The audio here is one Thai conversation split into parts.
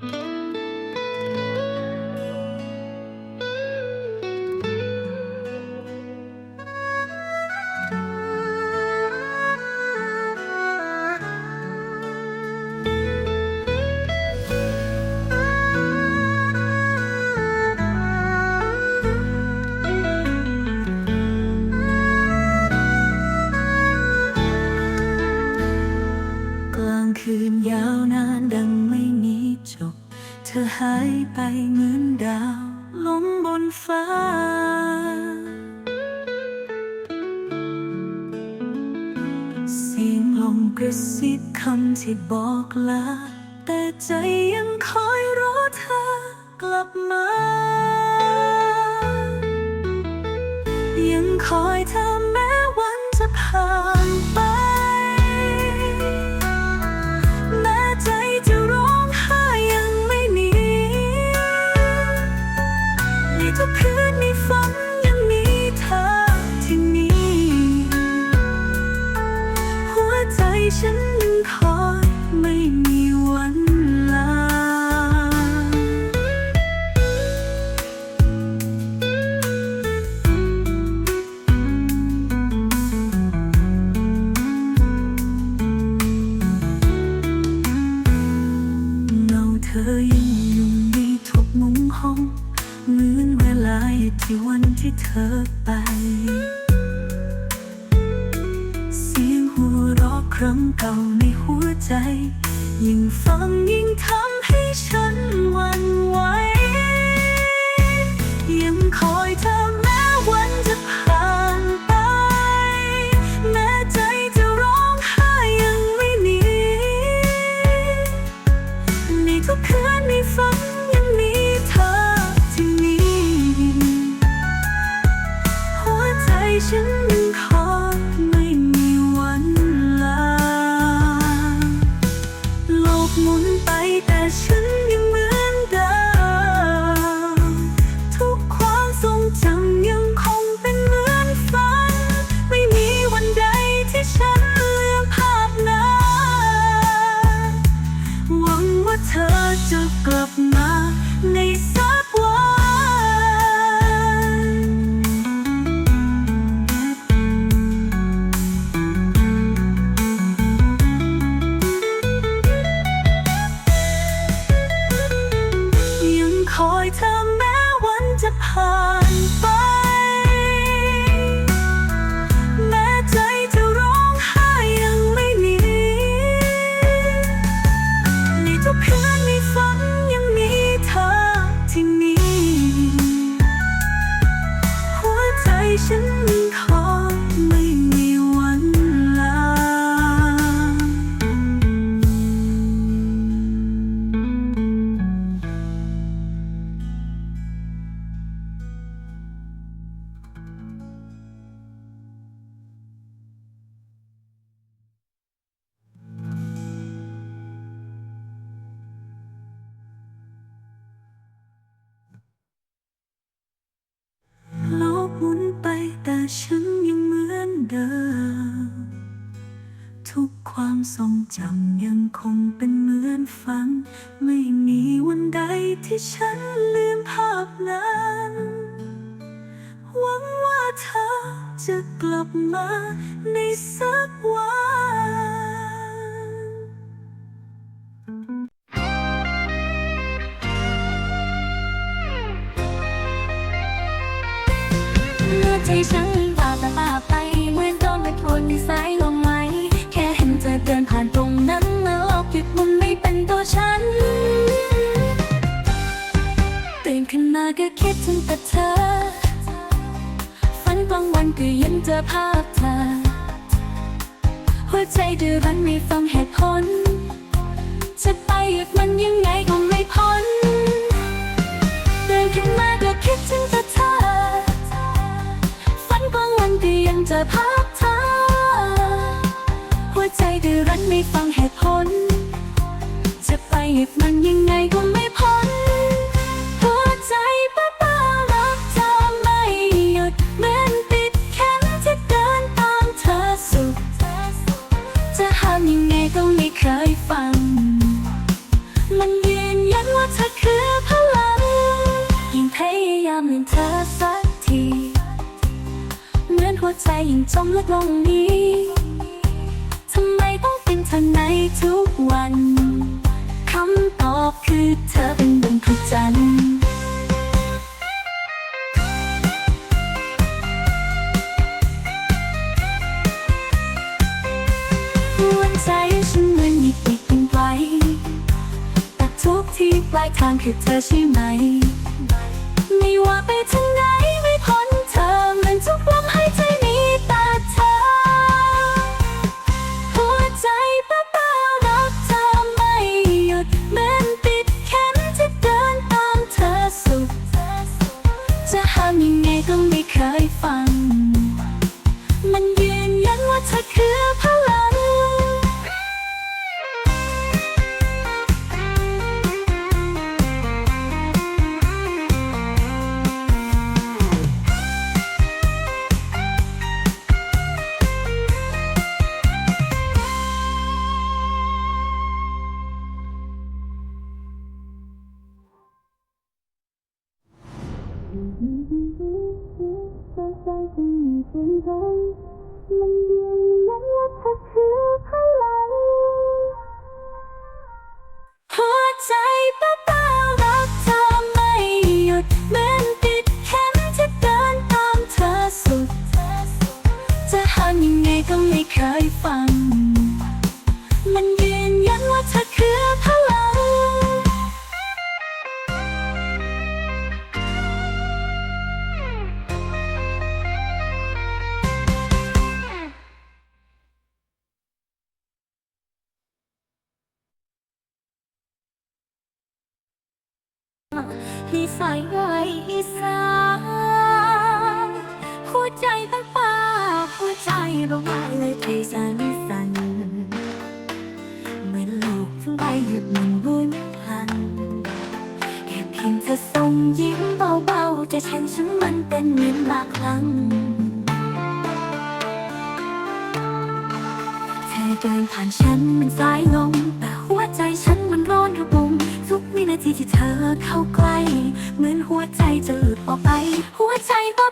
ก ยไปเหมือนดาวล้มบนฟ้า เสียงลมกระซิบคำที่บอกลา แต่ใจยังคอยรอเธอกลับมา ยังคอยเธอ ครั้งเก่าในหัวใจ ยิ่งฟังยิ่งทำให้ฉันหวั่นไหวยังคอยเธอแม้วันจะผ่านไป แม้ใจจะร้องไห้ยังไม่หนีในทุกคืนในฝันยังมีเธอที่นี่หัวใจฉัน ฉันยังเหมือนเดิม ทุกความทรงจำยังคงเป็นเหมือนฝัน ไม่มีวันใดที่ฉันลืมภาพนั้น หวังว่าเธอจะกลับมาในสักวัน ตื่นขึ้นมาก็คิดถึงแต่เธอ ฝันกลางวันก็ยังเจอภาพเธอ หัวใจดื้อรั้นไม่ฟังเหตุผล จะไปหยุดมันยังไงก็ไม่พ้นเดินขึ้นมาก็คิดถึงแต่เธอ ฝันกลางวันก็ยังเจอภาพเธอ หัวใจดื้อรั้นไม่ฟังเหตุผล จะไปหยุดมันยังไงก็ไม่พ้น จมและตรงนี้ time. ที่ใส่ยไว้อีสาหัวใจตั้งป้าหัวใจระวายเลยทีสั่นสันเหมือลูกทั้ใบหยุดมันบุญพันแค่เพียงเธอส่งยิ้มเบาๆจะฉันฉันมันเป็นเหมือนบาครั้งเธอเดินผ่านฉันมันสายลมแต่หัวใจฉันมันร้อนระอุ ทุกวินาทีที่เธอเข้าใกล้ เหมือนหัวใจจะหลุดออกไป หัวใจก็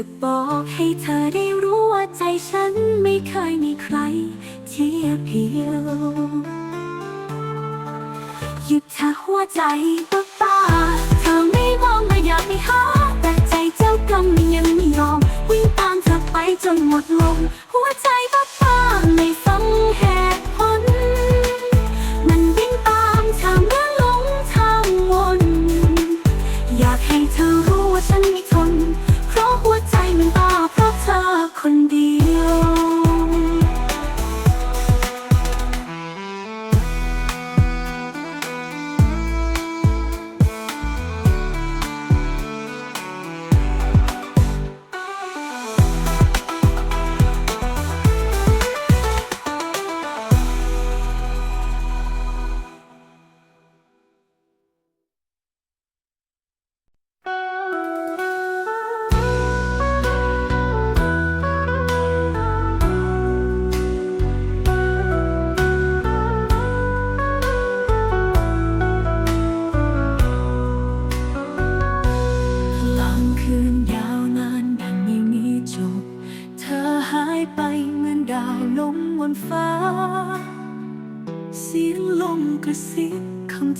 ะบอกให้เธอได้รู้ว่าใจฉันไม่เคยมีใครเทียบเพียวหยุดเธอหัวใจป้าป้าเธอไม่มองไม่อยากไม่หาแต่ใจเจ้ากรรยังไม่ยอม วิ่งตามเธอไปจนหมดลมหัวใจ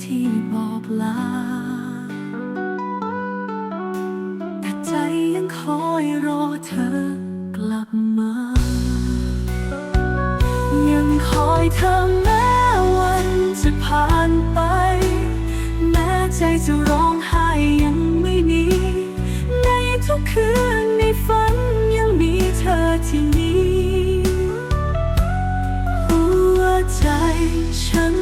ที่บอกลา แต่ใจยังคอยรอเธอกลับมา ยังคอยเธอแม้วันจะผ่านไป แม้ใจจะร้องไห้ยังไม่หนีในทุกคืนในฝันยังมีเธอที่นี่หัวใจฉัน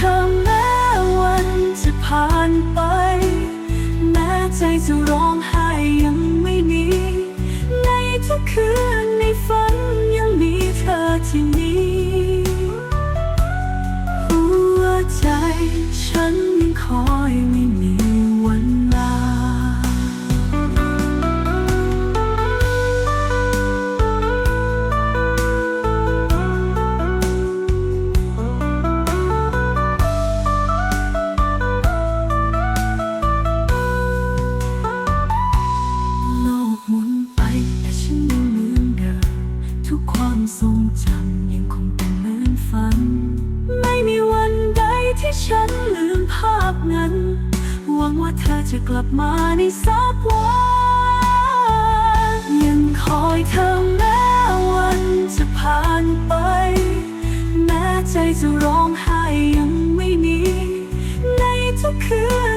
ธอแม้วันจะผ่านไป แม้ใจจะร้องไห้ยังไม่หนีในทุกคืนในฝันยังมีเธอที่นี่หัวใจฉัน ทุ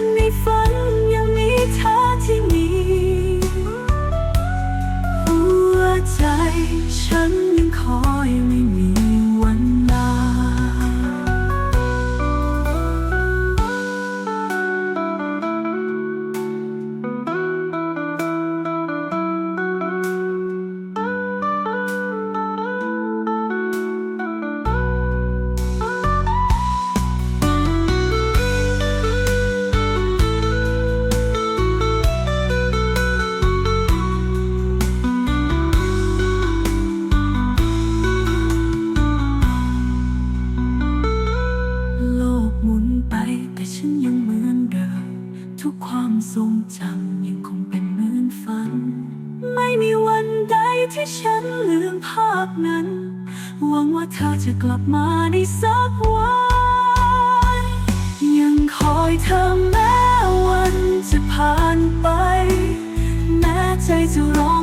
แต่ฉันยังเหมือนเดิม ทุกความทรงจำยังคงเป็นเหมือนฝัน ไม่มีวันใดที่ฉันลืมภาพนั้น หวังว่าเธอจะกลับมาในสักวัน ยังคอยเธอแม้วันจะผ่านไป แม้ใจจะร้อง